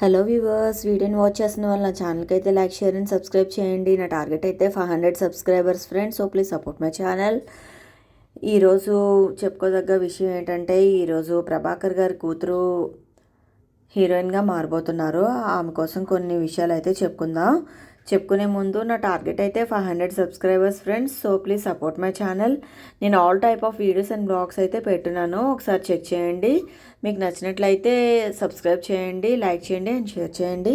Hello viewers వీడియోని watch చేస్తున్న వాళ్ళు నా ఛానల్కి అయితే లైక్ షేర్ అండ్ సబ్స్క్రైబ్ చేయండి. నా టార్గెట్ అయితే five hundred subscribers friends so please support my channel ఈరోజు చెప్పుకోదగ్గ విషయం ఏంటంటే ఈరోజు ప్రభాకర్ గారి కూతురు హీరోయిన్గా మారబోతున్నారు. ఆమె కోసం కొన్ని విషయాలు అయితే చెప్పుకుందాం. చెప్పుకునే ముందు నా టార్గెట్ అయితే five hundred subscribers friends. So please support my channel. నేను all type of videos and blogs అయితే పెట్టున్నాను. ఒకసారి చెక్ చేయండి. మీకు నచ్చినట్లయితే సబ్స్క్రైబ్ చేయండి లైక్ చేయండి అండ్ షేర్ చేయండి.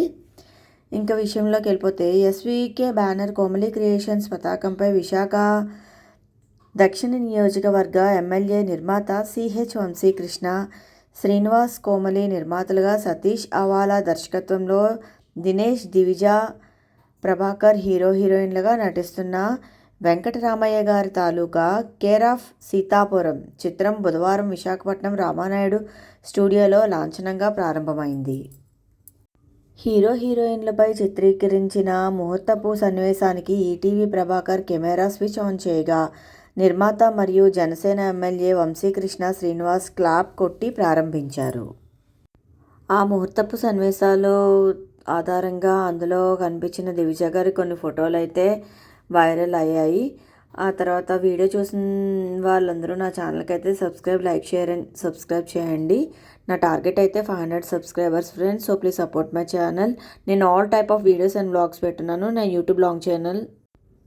ఇంకా విషయంలోకి వెళ్ళిపోతే ఎస్వీకే బ్యానర్ కోమలి క్రియేషన్స్ పతాకంపై విశాఖ దక్షిణ నియోజకవర్గ ఎమ్మెల్యే నిర్మాత సిహెచ్ వంశీకృష్ణ శ్రీనివాస్ కోమలి నిర్మాతలుగా సతీష్ అవాలా దర్శకత్వంలో దినేష్ దివిజా ప్రభాకర్ హీరో హీరోయిన్లుగా నటిస్తున్న వెంకటరామయ్య గారి తాలూకా కేర్ ఆఫ్ సీతాపురం చిత్రం బుధవారం విశాఖపట్నం రామానాయుడు స్టూడియోలో లాంఛనంగా ప్రారంభమైంది. హీరో హీరోయిన్లపై చిత్రీకరించిన ముహూర్తపు సన్నివేశానికి ETV Prabhakar camera switch on చేయగా నిర్మాత మరియు జనసేన ఎమ్మెల్యే వంశీకృష్ణ శ్రీనివాస్ క్లాప్ కొట్టి ప్రారంభించారు. ఆ ముహూర్తపు సన్నివేశాలు ఆధారంగా అందులో కనిపించిన దివిజ గారి కొన్ని ఫోటోలు అయితే వైరల్ అయ్యాయి. ఆ తర్వాత వీడియో చూసిన వాళ్ళందరూ నా ఛానల్కి అయితే subscribe like share and subscribe చేయండి. నా టార్గెట్ అయితే five hundred subscribers friends so please support my channel. నేను all type of videos and blogs పెట్టున్నాను. నా YouTube long channel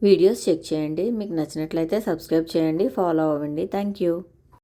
videos check చేయండి. మీకు నచ్చినట్లయితే సబ్స్క్రైబ్ చేయండి ఫాలో అవ్వండి. Thank you.